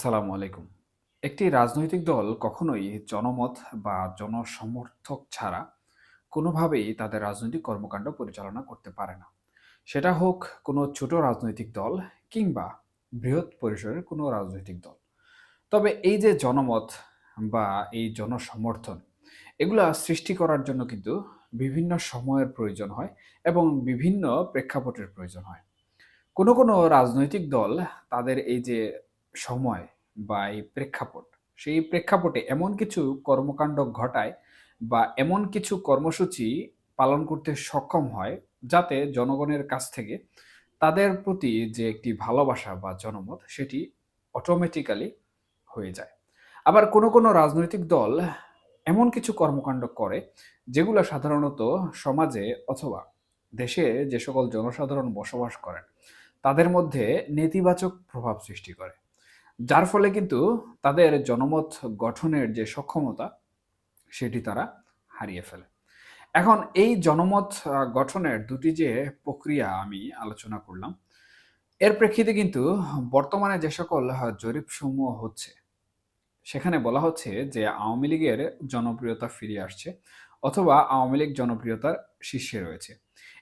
আসসালামু আলাইকুম। একটি রাজনৈতিক দল কখনোই জনমত বা জনসমর্থক ছাড়া কোনোভাবেই তাদের রাজনৈতিক কর্মকাণ্ড পরিচালনা করতে পারে না। সেটা হোক কোনো ছোট রাজনৈতিক দল কিংবা বৃহৎ পরিসরের কোনো রাজনৈতিক দল। তবে এই যে জনমত বা এই জনসমর্থন এগুলা সৃষ্টি করার জন্য কিন্তু বিভিন্ন সময়ের প্রয়োজন হয় এবং বিভিন্ন প্রেক্ষাপটের প্রয়োজন হয়। কোনো, কোনো রাজনৈতিক দল তাদের এই যে সময় বা এই প্রেক্ষাপট, সেই প্রেক্ষাপটে এমন কিছু কর্মকাণ্ড ঘটায় বা এমন কিছু কর্মসূচি পালন করতে সক্ষম হয়, যাতে জনগণের কাছ থেকে তাদের প্রতি যে একটি ভালোবাসা বা জনমত সেটি অটোমেটিক্যালি হয়ে যায়। আবার কোনো, কোনো রাজনৈতিক দল এমন কিছু কর্মকাণ্ড করে যেগুলো সাধারণত সমাজে অথবা দেশে যে সকল জনসাধারণ বসবাস করেন তাদের মধ্যে নেতিবাচক প্রভাব সৃষ্টি করে। যার ফলে কিন্তু তাদের জনমত গঠনের যে সক্ষমতা সেটি তারা হারিয়ে ফেলে। এখন এই জনমত গঠনের দুটি যে প্রক্রিয়া আমি আলোচনা করলাম, এর প্রেক্ষিতে কিন্তু বর্তমানে যে সকল জরিপসমূহ হচ্ছে, সেখানে বলা হচ্ছে যে আওয়ামী লীগের জনপ্রিয়তা ফিরে আসছে অথবা আওয়ামী লীগ জনপ্রিয়তার শীর্ষে রয়েছে।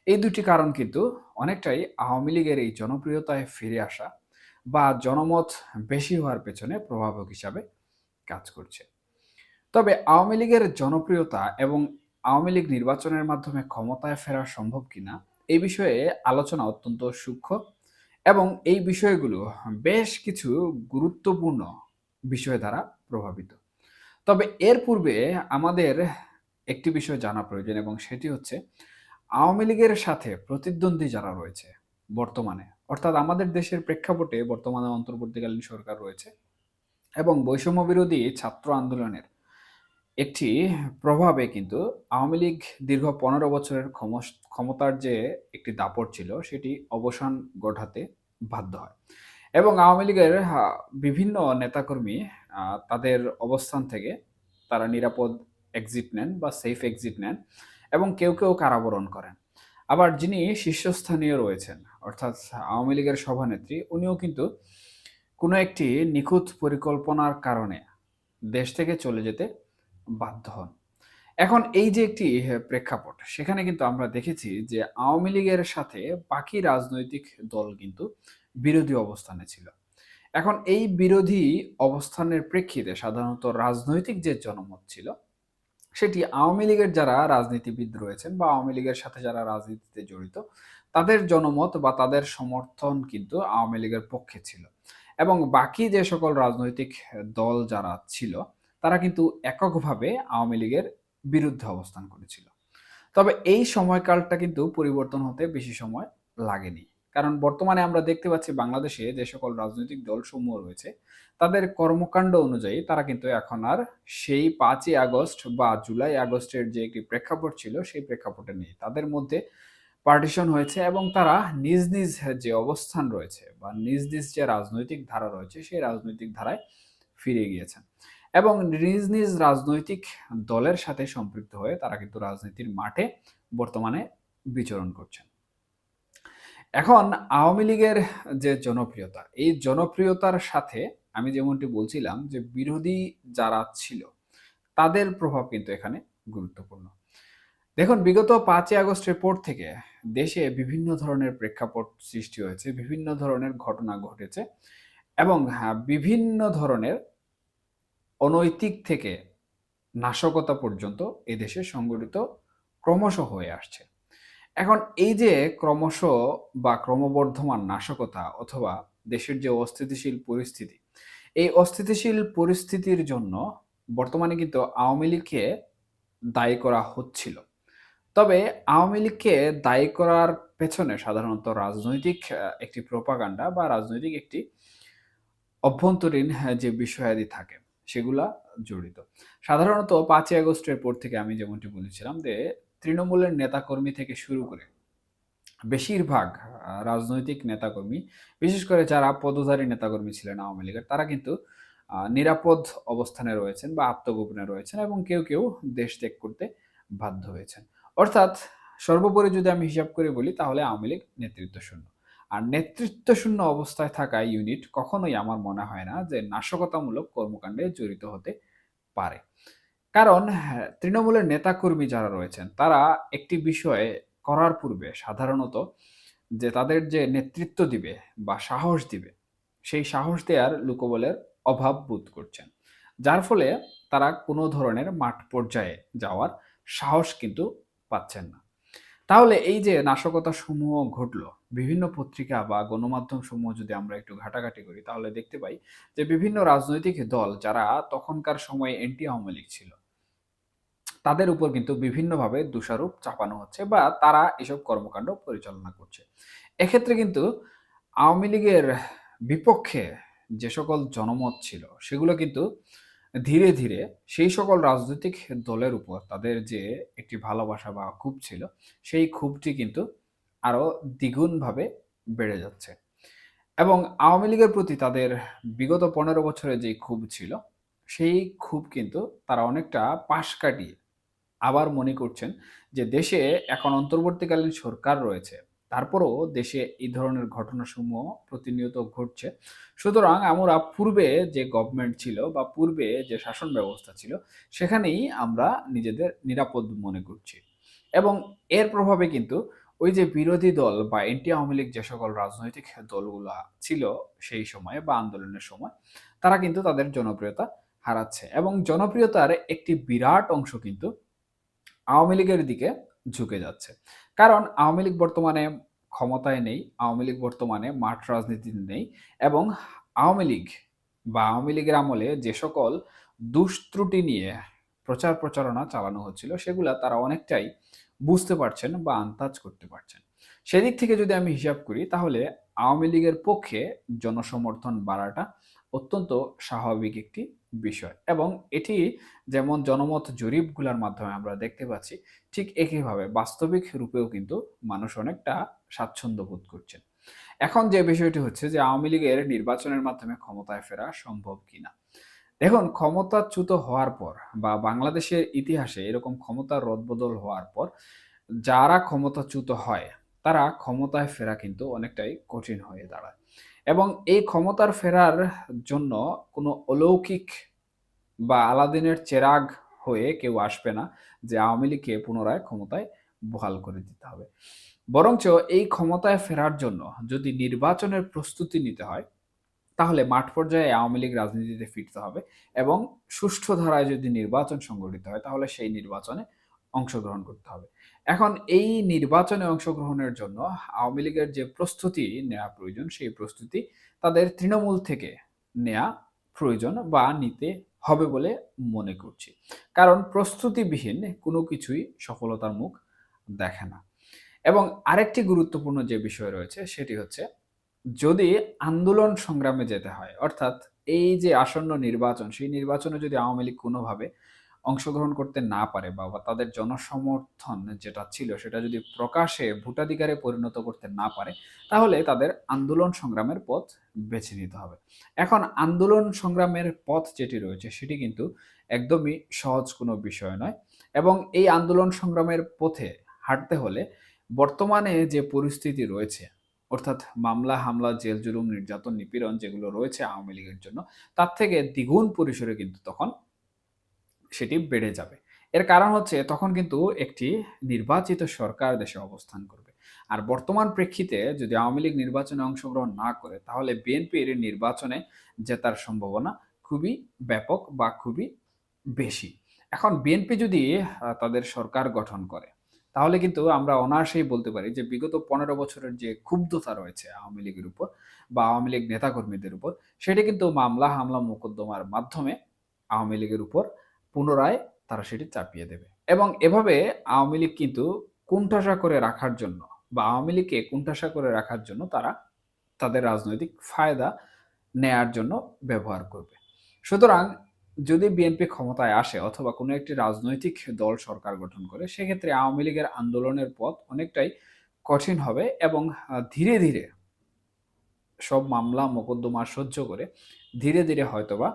এই দুটি কারণ কিন্তু অনেকটাই আওয়ামী লীগের এই জনপ্রিয়তায় ফিরে আসা বা জনমত বেশি হওয়ার পেছনে প্রভাবক হিসাবে কাজ করছে। তবে আওয়ামী লীগের জনপ্রিয়তা এবং আওয়ামী লীগ নির্বাচনের মাধ্যমে ক্ষমতায় ফেরা সম্ভব কিনা এই বিষয়ে আলোচনা অত্যন্ত সূক্ষ্ম এবং এই বিষয়গুলো বেশ কিছু গুরুত্বপূর্ণ বিষয় দ্বারা প্রভাবিত। তবে এর পূর্বে আমাদের একটি বিষয় জানা প্রয়োজন এবং সেটি হচ্ছে, আওয়ামী লীগের সাথে প্রতিদ্বন্দ্বী যারা রয়েছে বর্তমানে, অর্থাৎ আমাদের দেশের প্রেক্ষাপটে বর্তমানে অন্তর্বর্তীকালীন সরকার রয়েছে এবং বৈষম্য বিরোধী ছাত্র আন্দোলনের একটি প্রভাবে কিন্তু আওয়ামী লীগ দীর্ঘ ১৫ বছরের ক্ষমতার যে একটি দাপট ছিল সেটি অবসান ঘটাতে বাধ্য হয়। এবং আওয়ামী লীগের বিভিন্ন নেতাকর্মী তাদের অবস্থান থেকে তারা নিরাপদ এক্সিট নেন বা সেফ এক্সিট নেন এবং কেউ, কেউ কারাবরণ করেন। আবার যিনি শীর্ষস্থানীয় রয়েছেন অর্থাৎ আওয়ামী লীগের সভানেত্রী উনিও কিন্তু কোনো একটি নিখুঁত পরিকল্পনার কারণে দেশ থেকে চলে যেতে বাধ্য হন। এখন এই যে একটি প্রেক্ষাপট সেখানে কিন্তু আমরা দেখেছি যে আওয়ামী লীগের সাথে বাকি রাজনৈতিক দল কিন্তু বিরোধী অবস্থানে ছিল। এখন এই বিরোধী অবস্থানের প্রেক্ষিতে সাধারণত রাজনৈতিক যে জনমত ছিল, সেটি আওয়ামী লীগের যারা রাজনীতিবিদ রয়েছেন বা আওয়ামী লীগের সাথে যারা রাজনীতিতে জড়িত, তাদের জনমত বা তাদের সমর্থন কিন্তু আওয়ামী লীগের পক্ষে ছিল। এবং বাকি যে সকল রাজনৈতিক দল যারা ছিল, তারা কিন্তু এককভাবে আওয়ামী লীগের বিরুদ্ধে অবস্থান করেছিল। তবে এই সময়কালটা কিন্তু পরিবর্তন হতে বেশি সময় লাগেনি। কারণ বর্তমানে আমরা দেখতে পাচ্ছি বাংলাদেশে যে সকল রাজনৈতিক দলসমূহ রয়েছে, তাদের কর্মকাণ্ড অনুযায়ী তারা কিন্তু এখন আর সেই পাঁচই আগস্ট বা জুলাই আগস্টের যে একটি প্রেক্ষাপট ছিল, সেই প্রেক্ষাপটে নেই। তাদের মধ্যে পার্টিশন হয়েছে এবং তারা নিজ, নিজ যে অবস্থান রয়েছে বা নিজ, নিজ যে রাজনৈতিক ধারা রয়েছে, সেই রাজনৈতিক ধারায় ফিরে গিয়েছেন। এবং নিজ, নিজ রাজনৈতিক দলের সাথে সম্পৃক্ত হয়ে তারা কিন্তু রাজনীতির মাঠে বর্তমানে বিচরণ করছেন। এখন আওয়ামী লীগের যে জনপ্রিয়তা, এই জনপ্রিয়তার সাথে আমি যেমনটি বলছিলাম যে বিরোধী যারা ছিল, তাদের প্রভাব কিন্তু এখানে গুরুত্বপূর্ণ। দেখুন বিগত পাঁচই আগস্টের পর থেকে দেশে বিভিন্ন ধরনের প্রেক্ষাপট সৃষ্টি হয়েছে, বিভিন্ন ধরনের ঘটনা ঘটেছে এবং হ্যাঁ, বিভিন্ন ধরনের অনৈতিক থেকে নাশকতা পর্যন্ত এদেশে সংগঠিত ক্রমশ হয়ে আসছে। এখন এই যে ক্রমশ বা ক্রমবর্ধমান নাশকতা অথবা দেশের যে অস্থিতিশীল পরিস্থিতি, এই অস্থিতিশীল পরিস্থিতির জন্য বর্তমানে কিন্তু আওয়ামী লীগকে দায়ী করা হচ্ছিল। তবে আওয়ামী লীগকে দায়ী করার পেছনে সাধারণত রাজনৈতিক একটি প্রোপাগান্ডা বা রাজনৈতিক একটি অভ্যন্তরীণ হ্যাঁ, যে বিষয়াদি থাকে সেগুলা জড়িত। সাধারণত পাঁচই আগস্টের পর থেকে আমি যেমনটি বলেছিলাম যে তৃণমূলের নেতাকর্মী থেকে শুরু করে বেশিরভাগ রাজনৈতিক নেতাকর্মী, বিশেষ করে যারা পদধারী নেতাকর্মী ছিলেন আওয়ামী লীগের, তারা কিন্তু নিরাপদ অবস্থানে রয়েছেন বা আত্মগোপনে রয়েছেন এবং কেউ, কেউ দেশ ত্যাগ করতে বাধ্য হয়েছেন। অর্থাৎ সর্বোপরি যদি আমি হিসাব করে বলি তাহলে আওয়ামী লীগ নেতৃত্ব শূন্য। আর নেতৃত্বশূন্য অবস্থায় থাকা ইউনিট কখনোই আমার মনে হয় না যে নাশকতামূলক কর্মকাণ্ডে জড়িত হতে পারে কারণ হ্যাঁ, তৃণমূলের নেতাকর্মী যারা রয়েছেন তারা একটি বিষয়ে করার পূর্বে সাধারণত যে তাদের যে নেতৃত্ব দিবে বা সাহস দিবে সেই সাহস দেওয়ার লোকবলের অভাব বোধ করছেন। যার ফলে তারা কোনো ধরনের মাঠ পর্যায়ে যাওয়ার সাহস কিন্তু পাচ্ছেন না। তাহলে এই যে নাশকতা সমূহ ঘটলো বিভিন্ন পত্রিকা বা গণমাধ্যম সমূহ যদি আমরা একটু ঘাটাঘাটি করি তাহলে দেখতে পাই যে বিভিন্ন রাজনৈতিক দল যারা তখনকার সময়ে এন্টি আওয়ামী লীগ ছিল তাদের উপর কিন্তু বিভিন্নভাবে দোষারোপ চাপানো হচ্ছে বা তারা এসব কর্মকাণ্ড পরিচালনা করছে। এক্ষেত্রে কিন্তু আওয়ামী লীগের বিপক্ষে যে সকল জনমত ছিল, সেগুলো কিন্তু ধীরে ধীরে সেই সকল রাজনৈতিক দলের উপর, তাদের যে একটি ভালোবাসা বা ক্ষোভ ছিল, সেই ক্ষোভটি কিন্তু আরও দ্বিগুণভাবে বেড়ে যাচ্ছে। এবং আওয়ামী লীগের প্রতি তাদের বিগত পনেরো বছরে যে ক্ষোভ ছিল, সেই ক্ষোভ কিন্তু তারা অনেকটা পাশ কাটিয়ে আবার মনে করছেন যে দেশে এখন অন্তর্বর্তীকালীন সরকার রয়েছে। তারপরও দেশে এই ধরনের ঘটনাসমূহ প্রতিনিয়ত ঘটছে। সুতরাং আমরা পূর্বে যে গভর্নমেন্ট ছিল বা পূর্বে যে শাসন ব্যবস্থা ছিল, সেখানেই আমরা নিজেদের নিরাপদ মনে করছি। এবং এর প্রভাবে কিন্তু ওই যে বিরোধী দল বা এনটি আওয়ামী লীগ যে সকল রাজনৈতিক দলগুলো ছিল সেই সময়ে বা আন্দোলনের সময়, তারা কিন্তু তাদের জনপ্রিয়তা হারাচ্ছে। এবং জনপ্রিয়তার একটি বিরাট অংশ কিন্তু আওয়ামী লীগের দিকে ঝুঁকে যাচ্ছে। কারণ আওয়ামী লীগ বর্তমানে ক্ষমতায় নেই, আওয়ামী লীগ বর্তমানে মাঠ রাজনীতিতে নেই এবং আওয়ামী লীগ বা আওয়ামী লীগের আমলে যে সকল দুষ্ত্রুটি নিয়ে প্রচার প্রচারণা চালানো হচ্ছিল, সেগুলা তারা অনেকটাই বুঝতে পারছেন বা আন্দাজ করতে পারছেন। সেদিক থেকে যদি আমি হিসাব করি, তাহলে আওয়ামী লীগের পক্ষে জনসমর্থন বাড়াটা অত্যন্ত স্বাভাবিক একটি বিষয়। এবং এটি যেমন জনমত জরিপগুলোর মাধ্যমে আমরা দেখতে পাচ্ছি, ঠিক একইভাবে বাস্তবিক রূপেও কিন্তু মানুষ অনেকটা স্বাচ্ছন্দ্য বোধ করছেন। এখন যে বিষয়টি হচ্ছে যে আওয়ামী লীগের নির্বাচনের মাধ্যমে ক্ষমতায় ফেরা সম্ভব কিনা। দেখুন, ক্ষমতাচ্যুত হওয়ার পর বা বাংলাদেশের ইতিহাসে এরকম ক্ষমতার রদবদল হওয়ার পর যারা ক্ষমতাচ্যুত হয় তারা ক্ষমতায় ফেরা কিন্তু অনেকটাই কঠিন হয়ে দাঁড়ায়। এবং এই ক্ষমতার ফেরার জন্য কোনো অলৌকিক বা আলাদিনের চেরাগ হয়ে কেউ আসবে না যে আওয়ামী লীগকে পুনরায় ক্ষমতায় বহাল করে দিতে হবে। বরঞ্চ এই ক্ষমতায় ফেরার জন্য যদি নির্বাচনের প্রস্তুতি নিতে হয়, তাহলে মাঠ পর্যায়ে আওয়ামী লীগ রাজনীতিতে ফিরতে হবে এবং সুষ্ঠু ধারায় যদি নির্বাচন সংগঠিত হয়, তাহলে সেই নির্বাচনে অংশগ্রহণ করতে হবে। এখন এই নির্বাচনে অংশগ্রহণের জন্য আওয়ামী লীগের যে প্রস্তুতি নেওয়া প্রয়োজন, সেই প্রস্তুতি তাদের তৃণমূল থেকে নেওয়া প্রয়োজন বা নিতে হবে বলে মনে করছি। কারণ প্রস্তুতিবিহীন কোনো কিছুই সফলতার মুখ দেখে না। এবং আরেকটি গুরুত্বপূর্ণ যে বিষয় রয়েছে, সেটি হচ্ছে যদি আন্দোলন সংগ্রামে যেতে হয়, অর্থাৎ এই যে আসন্ন নির্বাচন, সেই নির্বাচনে যদি আওয়ামী লীগ কোনোভাবে অংশগ্রহণ করতে না পারে বা তাদের জনসমর্থন যেটা ছিল সেটা যদি প্রকাশে ভোটাধিকারে পরিণত করতে না পারে, তাহলে তাদের আন্দোলন সংগ্রামের পথ বেছে নিতে হবে। এখন আন্দোলন সংগ্রামের পথ যেটি রয়েছে সেটি কিন্তু একদমই সহজ কোনো বিষয় নয় এবং এই আন্দোলন সংগ্রামের পথে হাঁটতে হলে বর্তমানে যে পরিস্থিতি রয়েছে, অর্থাৎ মামলা, হামলা, জেল জুলুম, নির্যাতন, নিপীড়ন যেগুলো রয়েছে আওয়ামী লীগের জন্য, তার থেকে দ্বিগুণ পরিসরে কিন্তু তখন সেটি বেড়ে যাবে। এর কারণ হচ্ছে তখন কিন্তু একটি নির্বাচিত সরকার দেশে অবস্থান করবে। আর বর্তমান প্রেক্ষিতে যদি আওয়ামী লীগ নির্বাচনে অংশগ্রহণ না করে, তাহলে বিএনপির নির্বাচনে জেতার সম্ভাবনা খুবই ব্যাপক বা খুবই বেশি। এখন বিএনপি যদি তাদের সরকার গঠন করে, তাহলে কিন্তু আমরা অনায়াসেই বলতে পারি যে বিগত পনেরো বছরের যে ক্ষুব্ধতা রয়েছে আওয়ামী লীগের উপর বা আওয়ামী লীগ নেতাকর্মীদের উপর, সেটি কিন্তু মামলা হামলা মোকদ্দমার মাধ্যমে আওয়ামী লীগের উপর পুনরায় তারা সেটি চাপিয়ে দেবে। এবং এভাবে আওয়ামী লীগ কিন্তু কুণ্ঠাসা করে রাখার জন্য বা আওয়ামী লীগকে কুণ্ঠাসা করে রাখার জন্য তারা তাদের রাজনৈতিক ফায়দা নেয়ার জন্য ব্যবহার করবে। সুতরাং যদি বিএনপি ক্ষমতায় আসে অথবা কোনো একটি রাজনৈতিক দল সরকার গঠন করে, সেক্ষেত্রে আওয়ামী লীগের আন্দোলনের পথ অনেকটাই কঠিন হবে এবং ধীরে ধীরে সব মামলা, মোকদ্দমা সহ্য করে ধীরে ধীরে হয়তোবা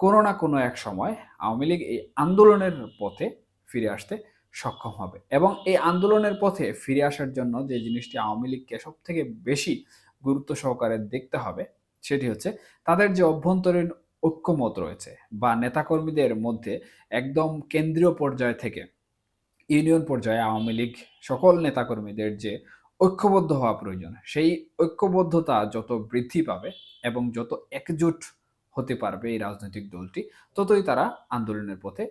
কোনো না কোনো এক সময় আওয়ামী লীগ এই আন্দোলনের পথে ফিরে আসতে সক্ষম হবে এবং এই আন্দোলনের পথে ফিরে আসার জন্য যে জিনিসটি আওয়ামী লীগকে সব থেকে বেশি গুরুত্ব সহকারে দেখতে হবে সেটি হচ্ছে তাদের যে অভ্যন্তরীণ ঐক্যমত রয়েছে বা নেতাকর্মীদের মধ্যে একদম কেন্দ্রীয় পর্যায় থেকে ইউনিয়ন পর্যায়ে আওয়ামী লীগ সকল নেতাকর্মীদের যে ঐক্যবদ্ধ হওয়া প্রয়োজন, সেই ঐক্যবদ্ধতা যত বৃদ্ধি পাবে এবং যত একজোট হতে পারবে এই রাজনৈতিক দলটি, ততই তারা আন্দোলনের পথে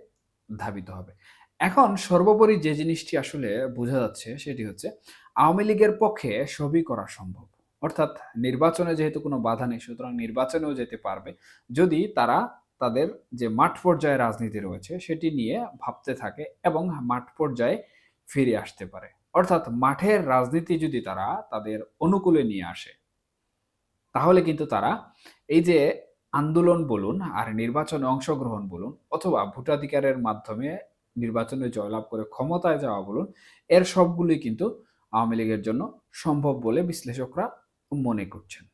ধাবিত হবে। এখন সর্বোপরি যে জিনিসটি আসলে বোঝা যাচ্ছে সেটি হচ্ছে, আওয়ামী লীগের পক্ষে সবই করা সম্ভব। অর্থাৎ নির্বাচনে যেহেতু কোনো বাধা নেই, সুতরাং নির্বাচনেও যেতে পারবে। যদি তারা তাদের যে মাঠ পর্যায়ে রাজনীতি রয়েছে সেটি নিয়ে ভাবতে থাকে এবং মাঠ পর্যায়ে ফিরে আসতে পারে। অর্থাৎ মাঠের রাজনীতি যদি তারা তাদের অনুকূলে নিয়ে আসে, তাহলে কিন্তু তারা এই যে আন্দোলন বলুন আর নির্বাচনে অংশগ্রহণ বলুন অথবা ভোটাধিকারের মাধ্যমে নির্বাচনে জয়লাভ করে ক্ষমতায় যাওয়া বলুন, এর সবগুলি কিন্তু আওয়ামী লীগের জন্য সম্ভব বলে বিশ্লেষকরা মনে করছেন।